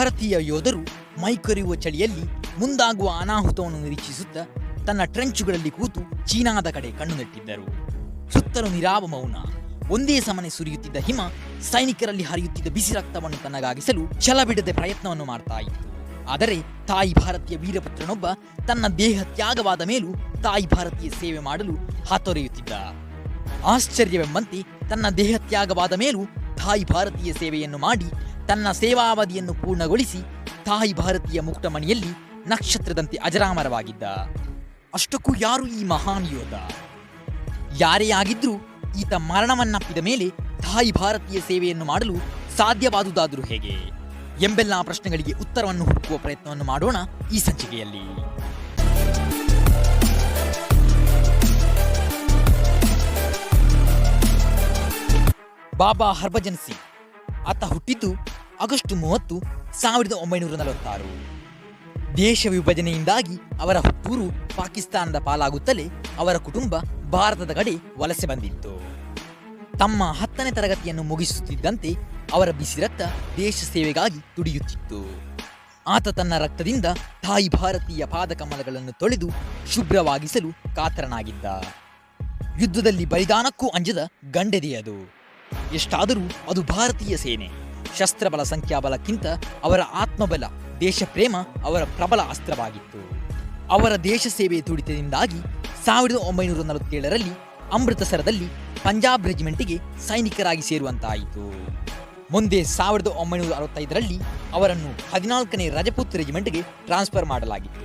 ಭಾರತೀಯ ಯೋಧರು ಮೈಕೊರೆಯುವ ಚಳಿಯಲ್ಲಿ ಮುಂದಾಗುವ ಅನಾಹುತವನ್ನು ನಿರೀಕ್ಷಿಸುತ್ತಾ ತನ್ನ ಟ್ರೆಂಚುಗಳಲ್ಲಿ ಕೂತು ಚೀನಾದ ಕಡೆ ಕಣ್ಣು ನೆಟ್ಟಿದ್ದರು ಸುತ್ತಲೂ ನಿರಾವ ಮೌನ. ಒಂದೇ ಸಮನೆ ಸುರಿಯುತ್ತಿದ್ದ ಹಿಮ ಸೈನಿಕರಲ್ಲಿ ಹರಿಯುತ್ತಿದ್ದ ಬಿಸಿ ರಕ್ತವನ್ನು ತನ್ನಗಾಗಿಸಲು ಛಲ ಬಿಡದೆ ಪ್ರಯತ್ನವನ್ನು ಮಾಡ್ತಾ ಇತ್ತು. ಆದರೆ ತಾಯಿ ಭಾರತೀಯ ವೀರಪುತ್ರನೊಬ್ಬ ತನ್ನ ದೇಹ ತ್ಯಾಗವಾದ ಮೇಲೂ ತಾಯಿ ಭಾರತೀಯ ಸೇವೆ ಮಾಡಲು ಹಾತೊರೆಯುತ್ತಿದ್ದ. ಆಶ್ಚರ್ಯವೆಂಬಂತೆ ತನ್ನ ದೇಹ ತ್ಯಾಗವಾದ ಮೇಲೂ ತಾಯಿ ಭಾರತೀಯ ಸೇವೆಯನ್ನು ಮಾಡಿ ತನ್ನ ಸೇವಾವಧಿಯನ್ನು ಪೂರ್ಣಗೊಳಿಸಿ ತಾಯಿ ಭಾರತೀಯ ಮುಕ್ತಮಣಿಯಲ್ಲಿ ನಕ್ಷತ್ರದಂತೆ ಅಜರಾಮರವಾಗಿದ್ದ. ಅಷ್ಟಕ್ಕೂ ಯಾರು ಈ ಮಹಾನ್ ಯೋಧ? ಯಾರೇ ಆಗಿದ್ರೂ ಈತ ಮರಣವನ್ನಪ್ಪಿದ ಮೇಲೆ ತಾಯಿ ಭಾರತೀಯ ಸೇವೆಯನ್ನು ಮಾಡಲು ಸಾಧ್ಯವಾದುದಾದರೂ ಹೇಗೆ? ಎಂಬೆಲ್ಲ ಪ್ರಶ್ನೆಗಳಿಗೆ ಉತ್ತರವನ್ನು ಹುಡುಕುವ ಪ್ರಯತ್ನವನ್ನು ಮಾಡೋಣ ಈ ಸಂಚಿಕೆಯಲ್ಲಿ. ಬಾಬಾ ಹರ್ಭಜನ್ ಸಿಂಗ್. ಆತ ಹುಟ್ಟಿದ್ದು ಆಗಸ್ಟ್ ಮೂವತ್ತು ಸಾವಿರದ ಒಂಬೈನೂರ ನಲವತ್ತಾರು. ದೇಶ ವಿಭಜನೆಯಿಂದಾಗಿ ಅವರ ಹುಟ್ಟೂರು ಪಾಕಿಸ್ತಾನದ ಪಾಲಾಗುತ್ತಲೇ ಅವರ ಕುಟುಂಬ ಭಾರತದ ಕಡೆ ವಲಸೆ ಬಂದಿತ್ತು. ತಮ್ಮ ಹತ್ತನೇ ತರಗತಿಯನ್ನು ಮುಗಿಸುತ್ತಿದ್ದಂತೆ ಅವರ ಬಿಸಿ ರಕ್ತ ದೇಶ ಸೇವೆಗಾಗಿ ತುಡಿಯುತ್ತಿತ್ತು ಆತ ತನ್ನ ರಕ್ತದಿಂದ ತಾಯಿ ಭಾರತೀಯ ಪಾದಕಮಲಗಳನ್ನು ತೊಳೆದು ಶುಭ್ರವಾಗಿಸಲು ಕಾತರನಾಗಿದ್ದ. ಯುದ್ಧದಲ್ಲಿ ಬಲಿದಾನಕ್ಕೂ ಅಂಜದ ಗಂಡೆದೆಯದು ಎಷ್ಟಾದರೂ ಅದು ಭಾರತೀಯ ಸೇನೆ. ಶಸ್ತ್ರಬಲ ಸಂಖ್ಯಾಬಲಕ್ಕಿಂತ ಅವರ ಆತ್ಮಬಲ, ದೇಶಪ್ರೇಮ ಅವರ ಪ್ರಬಲ ಅಸ್ತ್ರವಾಗಿತ್ತು. ಅವರ ದೇಶ ಸೇವೆ ತುಡಿತದಿಂದಾಗಿ ಸಾವಿರದ ಒಂಬೈನೂರ ನಲವತ್ತೇಳರಲ್ಲಿ ಅಮೃತಸರದಲ್ಲಿ ಪಂಜಾಬ್ ರೆಜಿಮೆಂಟ್ಗೆ ಸೈನಿಕರಾಗಿ ಸೇರುವಂತಾಯಿತು. ಮುಂದೆ ಸಾವಿರದ ಒಂಬೈನೂರ ಅರವತ್ತೈದರಲ್ಲಿ ಅವರನ್ನು ಹದಿನಾಲ್ಕನೇ ರಜಪೂತ್ ರೆಜಿಮೆಂಟ್ಗೆ ಟ್ರಾನ್ಸ್ಫರ್ ಮಾಡಲಾಗಿತ್ತು.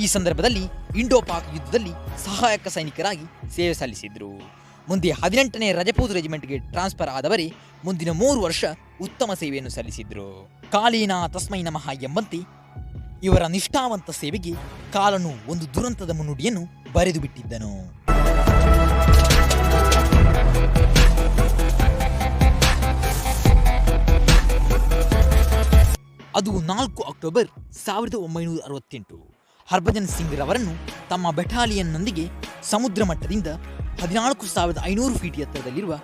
ಈ ಸಂದರ್ಭದಲ್ಲಿ ಇಂಡೋ ಪಾಕ್ ಯುದ್ಧದಲ್ಲಿ ಸಹಾಯಕ ಸೈನಿಕರಾಗಿ ಸೇವೆ ಸಲ್ಲಿಸಿದ್ರು. ಮುಂದೆ ಹದಿನೆಂಟನೇ ರಜಪೂತ್ ರೆಜಿಮೆಂಟ್ಗೆ ಟ್ರಾನ್ಸ್ಫರ್ ಆದವರೇ ಮುಂದಿನ ಮೂರು ವರ್ಷ ಉತ್ತಮ ಸೇವೆಯನ್ನು ಸಲ್ಲಿಸಿದ್ರು. ಕಾಲೀನ ತಸ್ಮೈ ನಮಃ ಎಂಬಂತೆ ಇವರ ನಿಷ್ಠಾವಂತ ಸೇವೆಗೆ ಕಾಲನು ಒಂದು ದುರಂತದ ಮುನ್ನುಡಿಯನ್ನು ಬರೆದು ಬಿಟ್ಟಿದ್ದನು. ಅದು ನಾಲ್ಕು ಅಕ್ಟೋಬರ್ ಸಾವಿರದ ಒಂಬೈನೂರ ಅರವತ್ತೆಂಟು. ಹರ್ಭಜನ್ ಸಿಂಗ್ ರವರನ್ನು ತಮ್ಮ ಬೆಟಾಲಿಯನ್ನೊಂದಿಗೆ ಸಮುದ್ರ ಮಟ್ಟದಿಂದ ಹದಿನಾಲ್ಕು ಸಾವಿರದ ಐನೂರು ಫೀಟ್ ಎತ್ತರದಲ್ಲಿರುವ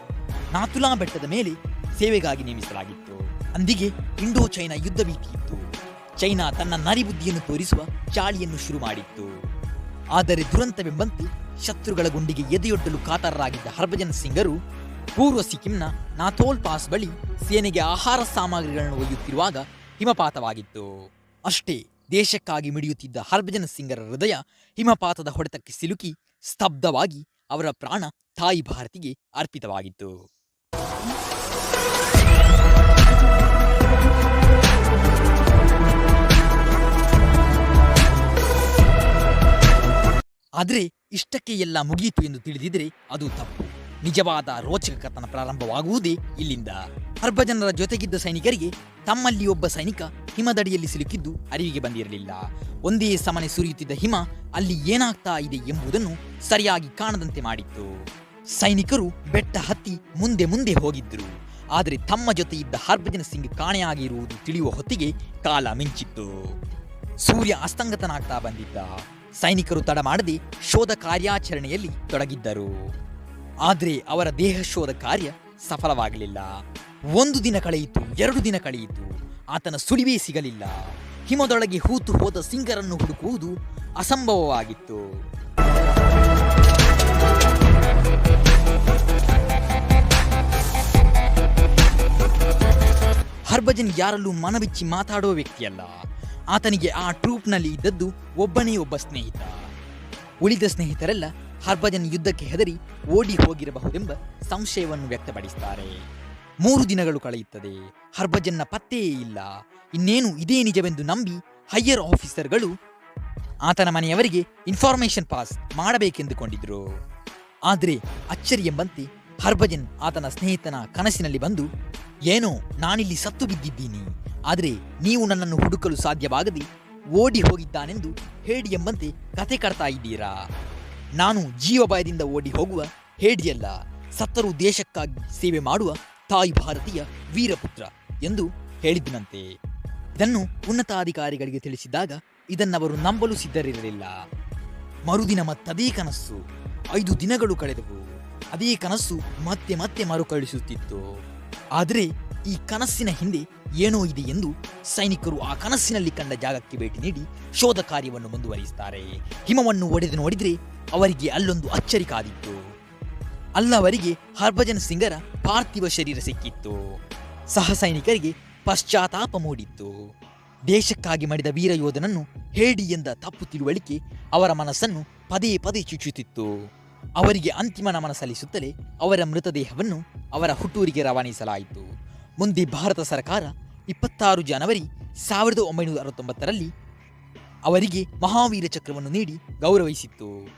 ನಾಥುಲಾ ಬೆಟ್ಟದ ಮೇಲೆ ಸೇವೆಗಾಗಿ ನೇಮಿಸಲಾಗಿತ್ತು. ಅಂದಿಗೆ ಇಂಡೋ ಚೈನಾ ಯುದ್ಧ ಭೀತಿ ಚೈನಾ ತನ್ನ ನರಿಬುದ್ಧಿಯನ್ನು ತೋರಿಸುವ ಚಾಳಿಯನ್ನು ಶುರು ಮಾಡಿತ್ತು. ಆದರೆ ದುರಂತವೆಂಬಂತೆ ಶತ್ರುಗಳ ಗುಂಡಿಗೆ ಎದೆಯೊಡ್ಡಲು ಕಾತರರಾಗಿದ್ದ ಹರ್ಭಜನ್ ಸಿಂಗರು ಪೂರ್ವ ಸಿಕ್ಕಿಂನ ನಾಥೋಲ್ ಪಾಸ್ ಬಳಿ ಸೇನೆಗೆ ಆಹಾರ ಸಾಮಗ್ರಿಗಳನ್ನು ಒಯ್ಯುತ್ತಿರುವಾಗ ಹಿಮಪಾತವಾಗಿತ್ತು. ಅಷ್ಟೇ ದೇಶಕ್ಕಾಗಿ ಮಿಡಿಯುತ್ತಿದ್ದ ಹರ್ಭಜನ್ ಸಿಂಗರ ಹೃದಯ ಹಿಮಪಾತದ ಹೊಡೆತಕ್ಕೆ ಸಿಲುಕಿ ಸ್ತಬ್ಧವಾಗಿ ಅವರ ಪ್ರಾಣ ತಾಯಿ ಭಾರತಿಗೆ ಅರ್ಪಿತವಾಗಿತ್ತು. ಆದರೆ ಇಷ್ಟಕ್ಕೆ ಎಲ್ಲ ಮುಗಿಯಿತು ಎಂದು ತಿಳಿದಿದ್ರೆ ಅದು ತಪ್ಪು. ನಿಜವಾದ ರೋಚಕ ಕಥನ ಪ್ರಾರಂಭವಾಗುವುದೇ ಇಲ್ಲಿಂದ. ಹರ್ಭಜನರ ಜೊತೆಗಿದ್ದ ಸೈನಿಕರಿಗೆ ತಮ್ಮಲ್ಲಿ ಒಬ್ಬ ಸೈನಿಕ ಹಿಮದಡಿಯಲ್ಲಿ ಸಿಲುಕಿದ್ದು ಅರಿವಿಗೆ ಬಂದಿರಲಿಲ್ಲ. ಒಂದೇ ಸಮನೆ ಸುರಿಯುತ್ತಿದ್ದ ಹಿಮ ಅಲ್ಲಿ ಏನಾಗ್ತಾ ಇದೆ ಎಂಬುದನ್ನು ಸರಿಯಾಗಿ ಕಾಣದಂತೆ ಮಾಡಿತ್ತು. ಸೈನಿಕರು ಬೆಟ್ಟ ಹತ್ತಿ ಮುಂದೆ ಮುಂದೆ ಹೋಗಿದ್ದರು ಆದರೆ ತಮ್ಮ ಜೊತೆ ಇದ್ದ ಹರ್ಭಜನ್ ಸಿಂಗ್ ಕಾಣೆಯಾಗಿರುವುದು ತಿಳಿಯುವ ಹೊತ್ತಿಗೆ ಕಾಲ ಮಿಂಚಿತ್ತು. ಸೂರ್ಯ ಅಸ್ತಂಗತನಾಗ್ತಾ ಬಂದಿದ್ದ. ಸೈನಿಕರು ತಡ ಮಾಡದೆ ಶೋಧ ಕಾರ್ಯಾಚರಣೆಯಲ್ಲಿ ತೊಡಗಿದ್ದರು. ಆದರೆ ಅವರ ದೇಹ ಶೋಧ ಕಾರ್ಯ ಸಫಲವಾಗಲಿಲ್ಲ. ಒಂದು ದಿನ ಕಳೆಯಿತು, ಎರಡು ದಿನ ಕಳೆಯಿತು. ಆತನ ಸುಳಿವೇ ಸಿಗಲಿಲ್ಲ. ಹಿಮದೊಳಗೆ ಹೂತು ಹೋದ ಸಿಂಗರನ್ನು ಹುಡುಕುವುದು ಅಸಂಭವವಾಗಿತ್ತು. ಹರ್ಭಜನ್ ಯಾರಲ್ಲೂ ಮನಬಿಚ್ಚಿ ಮಾತಾಡುವ ವ್ಯಕ್ತಿಯಲ್ಲ. ಆತನಿಗೆ ಆ ಟ್ರೂಪ್ನಲ್ಲಿ ಇದ್ದದ್ದು ಒಬ್ಬನೇ ಒಬ್ಬ ಸ್ನೇಹಿತ. ಉಳಿದ ಸ್ನೇಹಿತರೆಲ್ಲ ಹರ್ಭಜನ್ ಯುದ್ಧಕ್ಕೆ ಹೆದರಿ ಓಡಿ ಹೋಗಿರಬಹುದೆಂಬ ಸಂಶಯವನ್ನು ವ್ಯಕ್ತಪಡಿಸುತ್ತಾರೆ ಮೂರು ದಿನಗಳು ಕಳೆಯುತ್ತದೆ. ಹರ್ಭಜನ್ನ ಪತ್ತೆಯೇ ಇಲ್ಲ. ಇನ್ನೇನು ಇದೇ ನಿಜವೆಂದು ನಂಬಿ ಹೈಯರ್ ಆಫೀಸರ್ಗಳು ಆತನ ಮನೆಯವರಿಗೆ ಇನ್ಫಾರ್ಮೇಷನ್ ಪಾಸ್ ಮಾಡಬೇಕೆಂದುಕೊಂಡಿದ್ರು. ಆದರೆ ಅಚ್ಚರಿ ಎಂಬಂತೆ ಹರ್ಭಜನ್ ಆತನ ಸ್ನೇಹಿತನ ಕನಸಿನಲ್ಲಿ ಬಂದು, ಏನೋ, ನಾನಿಲ್ಲಿ ಸತ್ತು ಬಿದ್ದಿದ್ದೀನಿ. ಆದರೆ ನೀವು ನನ್ನನ್ನು ಹುಡುಕಲು ಸಾಧ್ಯವಾಗದೆ ಓಡಿ ಹೋಗಿದ್ದಾನೆಂದು ಹೇಡಿ ಎಂಬಂತೆ ಕತೆ ಕಟ್ತಾ ಇದ್ದೀರಾ? ನಾನು ಜೀವಭಯದಿಂದ ಓಡಿ ಹೋಗುವ ಹೇಡಿಯಲ್ಲ. ಸತ್ತರು ದೇಶಕ್ಕಾಗಿ ಸೇವೆ ಮಾಡುವ ತಾಯಿ ಭಾರತೀಯ ವೀರಪುತ್ರ ಎಂದು ಹೇಳಿದ್ದನಂತೆ ಇದನ್ನು ಉನ್ನತಾಧಿಕಾರಿಗಳಿಗೆ ತಿಳಿಸಿದಾಗ ಇದನ್ನವರು ನಂಬಲು ಸಿದ್ಧರಿರಲಿಲ್ಲ. ಮರುದಿನ ಮತ್ತದೇ ಕನಸು. ಐದು ದಿನಗಳು ಕಳೆದವು. ಅದೇ ಕನಸು ಮತ್ತೆ ಮತ್ತೆ ಮರುಕಳಿಸುತ್ತಿತ್ತು. ಆದರೆ ಈ ಕನಸಿನ ಹಿಂದೆ ಏನೋ ಇದೆ ಎಂದು ಸೈನಿಕರು ಆ ಕನಸಿನಲ್ಲಿ ಕಂಡ ಜಾಗಕ್ಕೆ ಭೇಟಿ ನೀಡಿ ಶೋಧ ಕಾರ್ಯವನ್ನು ಮುಂದುವರಿಸುತ್ತಾರೆ. ಹಿಮವನ್ನು ಒಡೆದು ನೋಡಿದರೆ ಅವರಿಗೆ ಅಲ್ಲೊಂದು ಅಚ್ಚರಿ ಕಾದಿತ್ತು. ಅಲ್ಲವರಿಗೆ ಹರ್ಭಜನ್ ಸಿಂಗರ ಪಾರ್ಥಿವ ಶರೀರ ಸಿಕ್ಕಿತ್ತು. ಸಹ ಸೈನಿಕರಿಗೆ ಪಶ್ಚಾತ್ತಾಪ ಮೂಡಿತ್ತು. ದೇಶಕ್ಕಾಗಿ ಮಾಡಿದ ವೀರ ಯೋಧನನ್ನು ಹೇಡಿ ಎಂದ ತಪ್ಪು ತಿಳುವಳಿಕೆ ಅವರ ಮನಸ್ಸನ್ನು ಪದೇ ಪದೇ ಚುಚ್ಚುತ್ತಿತ್ತು. ಅವರಿಗೆ ಅಂತಿಮ ನಮನ ಸಲ್ಲಿಸುತ್ತಲೇ ಅವರ ಮೃತದೇಹವನ್ನು ಅವರ ಹುಟ್ಟೂರಿಗೆ ರವಾನಿಸಲಾಯಿತು. ಮುಂದೆ ಭಾರತ ಸರ್ಕಾರ ಇಪ್ಪತ್ತಾರು ಜನವರಿ ಸಾವಿರದ ಒಂಬೈನೂರ ಅರವತ್ತೊಂಬತ್ತರಲ್ಲಿ ಅವರಿಗೆ ಮಹಾವೀರ ಚಕ್ರವನ್ನು ನೀಡಿ ಗೌರವಿಸಿತ್ತು.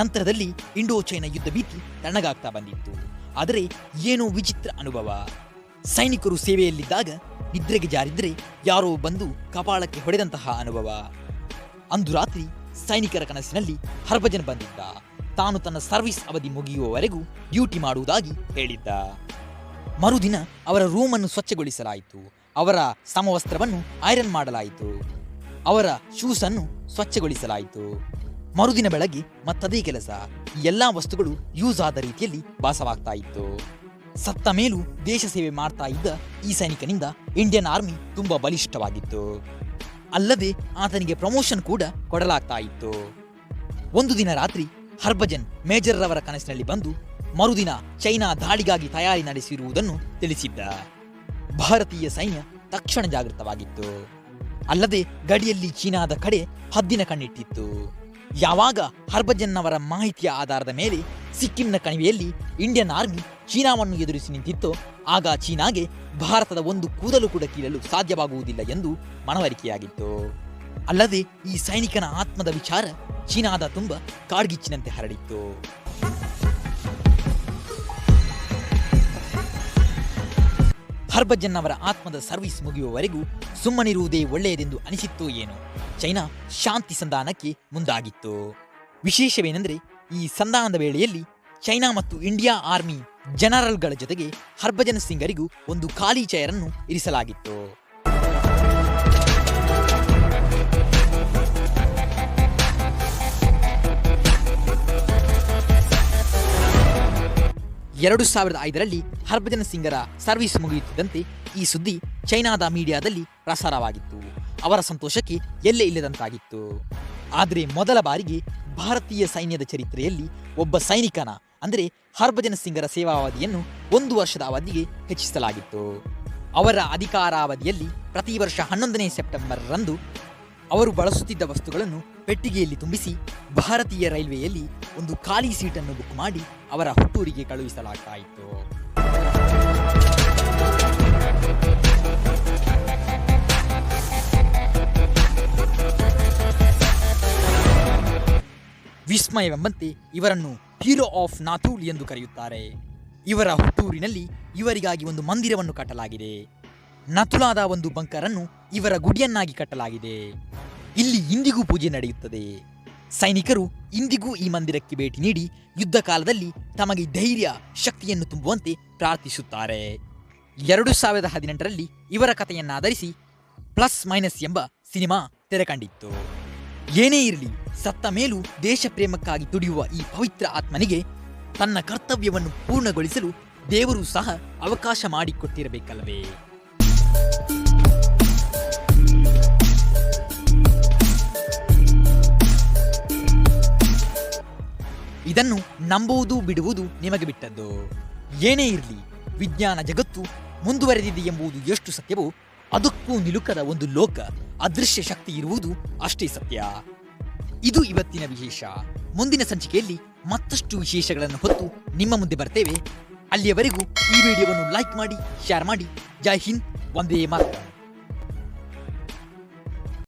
ನಂತರದಲ್ಲಿ ಇಂಡೋ ಚೈನಾ ಯುದ್ಧ ಭೀತಿ ತಣ್ಣಗಾಗ್ತಾ ಬಂದಿತ್ತು. ಆದರೆ ಏನೋ ವಿಚಿತ್ರ ಅನುಭವ. ಸೈನಿಕರು ಸೇವೆಯಲ್ಲಿದ್ದಾಗ ನಿದ್ರೆಗೆ ಜಾರಿದ್ರೆ ಯಾರೋ ಬಂದು ಕಪಾಳಕ್ಕೆ ಹೊಡೆದಂತಹ ಅನುಭವ. ಅಂದು ರಾತ್ರಿ ಸೈನಿಕರ ಕನಸಿನಲ್ಲಿ ಹರ್ಭಜನ್ ಬಂದಿದ್ದ. ತಾನು ತನ್ನ ಸರ್ವಿಸ್ ಅವಧಿ ಮುಗಿಯುವವರೆಗೂ ಡ್ಯೂಟಿ ಮಾಡುವುದಾಗಿ ಹೇಳಿದ್ದ. ಮರುದಿನ ಅವರ ರೂಮನ್ನು ಸ್ವಚ್ಛಗೊಳಿಸಲಾಯಿತು. ಅವರ ಸಮವಸ್ತ್ರವನ್ನು ಐರನ್ ಮಾಡಲಾಯಿತು. ಅವರ ಶೂಸ್ ಅನ್ನು ಸ್ವಚ್ಛಗೊಳಿಸಲಾಯಿತು. ಮರುದಿನ ಬೆಳಗ್ಗೆ ಮತ್ತದೇ ಕೆಲಸ. ಎಲ್ಲಾ ವಸ್ತುಗಳು ಯೂಸ್ ಆದ ರೀತಿಯಲ್ಲಿ ಭಾಸವಾಗ್ತಾ ಇತ್ತು. ಸತ್ತ ಮೇಲೂ ದೇಶ ಸೇವೆ ಮಾಡ್ತಾ ಇದ್ದ ಈ ಸೈನಿಕನಿಂದ ಇಂಡಿಯನ್ ಆರ್ಮಿ ತುಂಬಾ ಬಲಿಷ್ಠವಾಗಿತ್ತು. ಅಲ್ಲದೆ ಆತನಿಗೆ ಪ್ರಮೋಷನ್ ಕೂಡ ಕೊಡಲಾಗ್ತಾ ಇತ್ತು. ಒಂದು ದಿನ ರಾತ್ರಿ ಹರ್ಭಜನ್ ಮೇಜರ್ ರವರ ಕನಸಿನಲ್ಲಿ ಬಂದು ಮರುದಿನ ಚೈನಾ ದಾಳಿಗಾಗಿ ತಯಾರಿ ನಡೆಸಿರುವುದನ್ನು ತಿಳಿಸಿದ್ದ. ಭಾರತೀಯ ಸೈನ್ಯ ತಕ್ಷಣ ಜಾಗೃತವಾಗಿತ್ತು. ಅಲ್ಲದೆ ಗಡಿಯಲ್ಲಿ ಚೀನಾದ ಕಡೆ ಹದ್ದಿನ ಕಣ್ಣಿಟ್ಟಿತ್ತು. ಯಾವಾಗ ಹರ್ಭಜನ್ ಅವರ ಮಾಹಿತಿಯ ಆಧಾರದ ಮೇಲೆ ಸಿಕ್ಕಿಂನ ಕಣಿವೆಯಲ್ಲಿ ಇಂಡಿಯನ್ ಆರ್ಮಿ ಚೀನಾವನ್ನು ಎದುರಿಸಿ ನಿಂತಿತ್ತೋ, ಆಗ ಚೀನಾಗೆ ಭಾರತದ ಒಂದು ಕೂದಲು ಕೂಡ ಕೀಳಲು ಸಾಧ್ಯವಾಗುವುದಿಲ್ಲ ಎಂದು ಮನವರಿಕೆಯಾಗಿತ್ತು. ಅಲ್ಲದೆ ಈ ಸೈನಿಕನ ಆತ್ಮದ ವಿಚಾರ ಚೀನಾದ ತುಂಬ ಕಾಡ್ಗಿಚ್ಚಿನಂತೆ ಹರಡಿತ್ತು. ಹರ್ಭಜನ್ ಅವರ ಆತ್ಮದ ಸರ್ವಿಸ್ ಮುಗಿಯುವವರೆಗೂ ಸುಮ್ಮನಿರುವುದೇ ಒಳ್ಳೆಯದೆಂದು ಅನಿಸಿತ್ತೋ ಏನೋ. ಚೈನಾ ಶಾಂತಿ ಸಂಧಾನಕ್ಕೆ ಮುಂದಾಗಿತ್ತು. ವಿಶೇಷವೇನೆಂದರೆ, ಈ ಸಂಧಾನದ ವೇಳೆಯಲ್ಲಿ ಚೈನಾ ಮತ್ತು ಇಂಡಿಯಾ ಆರ್ಮಿ ಜನರಲ್ಗಳ ಜೊತೆಗೆ ಹರ್ಭಜನ್ ಸಿಂಗರಿಗೂ ಒಂದು ಖಾಲಿ ಚೇರನ್ನು ಇರಿಸಲಾಗಿತ್ತು. ಎರಡು ಸಾವಿರದ ಐದರಲ್ಲಿ ಹರ್ಭಜನ್ ಸಿಂಗರ ಸರ್ವಿಸ್ ಮುಗಿಯುತ್ತಿದ್ದಂತೆ ಈ ಸುದ್ದಿ ಚೈನಾದ ಮೀಡಿಯಾದಲ್ಲಿ ಪ್ರಸಾರವಾಗಿತ್ತು. ಅವರ ಸಂತೋಷಕ್ಕೆ ಎಲ್ಲೇ ಇಲ್ಲದಂತಾಗಿತ್ತು. ಆದರೆ ಮೊದಲ ಬಾರಿಗೆ ಭಾರತೀಯ ಸೈನ್ಯದ ಚರಿತ್ರೆಯಲ್ಲಿ ಒಬ್ಬ ಸೈನಿಕನ, ಅಂದರೆ ಹರ್ಭಜನ್ ಸಿಂಗರ ಸೇವಾವಧಿಯನ್ನು ಒಂದು ವರ್ಷದ ಅವಧಿಗೆ ಹೆಚ್ಚಿಸಲಾಗಿತ್ತು. ಅವರ ಅಧಿಕಾರಾವಧಿಯಲ್ಲಿ ಪ್ರತಿ ವರ್ಷ ಹನ್ನೊಂದನೇ ಸೆಪ್ಟೆಂಬರ್ ರಂದು ಅವರು ಬಳಸುತ್ತಿದ್ದ ವಸ್ತುಗಳನ್ನು ಪೆಟ್ಟಿಗೆಯಲ್ಲಿ ತುಂಬಿಸಿ ಭಾರತೀಯ ರೈಲ್ವೆಯಲ್ಲಿ ಒಂದು ಖಾಲಿ ಸೀಟನ್ನು ಬುಕ್ ಮಾಡಿ ಅವರ ಹುಟ್ಟೂರಿಗೆ ಕಳುಹಿಸಲಾಗ್ತಾ ಇತ್ತು ವಿಸ್ಮಯವೆಂಬಂತೆ ಇವರನ್ನು ಹೀರೋ ಆಫ್ ನಾಥೂಲ್ ಎಂದು ಕರೆಯುತ್ತಾರೆ. ಇವರ ಹುಟ್ಟೂರಿನಲ್ಲಿ ಇವರಿಗಾಗಿ ಒಂದು ಮಂದಿರವನ್ನು ಕಟ್ಟಲಾಗಿದೆ. ನಥುಲಾದ ಒಂದು ಬಂಕರನ್ನು ಇವರ ಗುಡಿಯನ್ನಾಗಿ ಕಟ್ಟಲಾಗಿದೆ. ಇಲ್ಲಿ ಇಂದಿಗೂ ಪೂಜೆ ನಡೆಯುತ್ತದೆ. ಸೈನಿಕರು ಇಂದಿಗೂ ಈ ಮಂದಿರಕ್ಕೆ ಭೇಟಿ ನೀಡಿ ಯುದ್ಧ ಕಾಲದಲ್ಲಿ ತಮಗೆ ಧೈರ್ಯ, ಶಕ್ತಿಯನ್ನು ತುಂಬುವಂತೆ ಪ್ರಾರ್ಥಿಸುತ್ತಾರೆ. ಎರಡು ಸಾವಿರದ ಹದಿನೆಂಟರಲ್ಲಿ ಇವರ ಕಥೆಯನ್ನಾಧರಿಸಿ ಪ್ಲಸ್ ಮೈನಸ್ ಎಂಬ ಸಿನಿಮಾ ತೆರೆಕಂಡಿತ್ತು. ಏನೇ ಇರಲಿ ಸತ್ತ ಮೇಲೂ ದೇಶ ಪ್ರೇಮಕ್ಕಾಗಿ ತುಡಿಯುವ ಈ ಪವಿತ್ರ ಆತ್ಮನಿಗೆ ತನ್ನ ಕರ್ತವ್ಯವನ್ನು ಪೂರ್ಣಗೊಳಿಸಲು ದೇವರು ಸಹ ಅವಕಾಶ ಮಾಡಿಕೊಟ್ಟಿರಬೇಕಲ್ಲವೇ? ಇದನ್ನು ನಂಬುವುದು ಬಿಡುವುದು ನಿಮಗೆ ಬಿಟ್ಟದ್ದು. ಏನೇ ಇರಲಿ, ವಿಜ್ಞಾನ ಜಗತ್ತು ಮುಂದುವರೆದಿದೆ ಎಂಬುದು ಎಷ್ಟು ಸತ್ಯವೋ, ಅದಕ್ಕೂ ನಿಲುಕದ ಒಂದು ಲೋಕ, ಅದೃಶ್ಯ ಶಕ್ತಿ ಇರುವುದು ಅಷ್ಟೇ ಸತ್ಯ. ಇದು ಇವತ್ತಿನ ವಿಶೇಷ. ಮುಂದಿನ ಸಂಚಿಕೆಯಲ್ಲಿ ಮತ್ತಷ್ಟು ವಿಶೇಷಗಳನ್ನು ಹೊತ್ತು ನಿಮ್ಮ ಮುಂದೆ ಬರ್ತೇವೆ. ಅಲ್ಲಿಯವರೆಗೂ ಈ ವಿಡಿಯೋವನ್ನು ಲೈಕ್ ಮಾಡಿ ಶೇರ್ ಮಾಡಿ. ಜೈ ಹಿಂದ್ ಒಂದೇ ಮಾತ್ರ.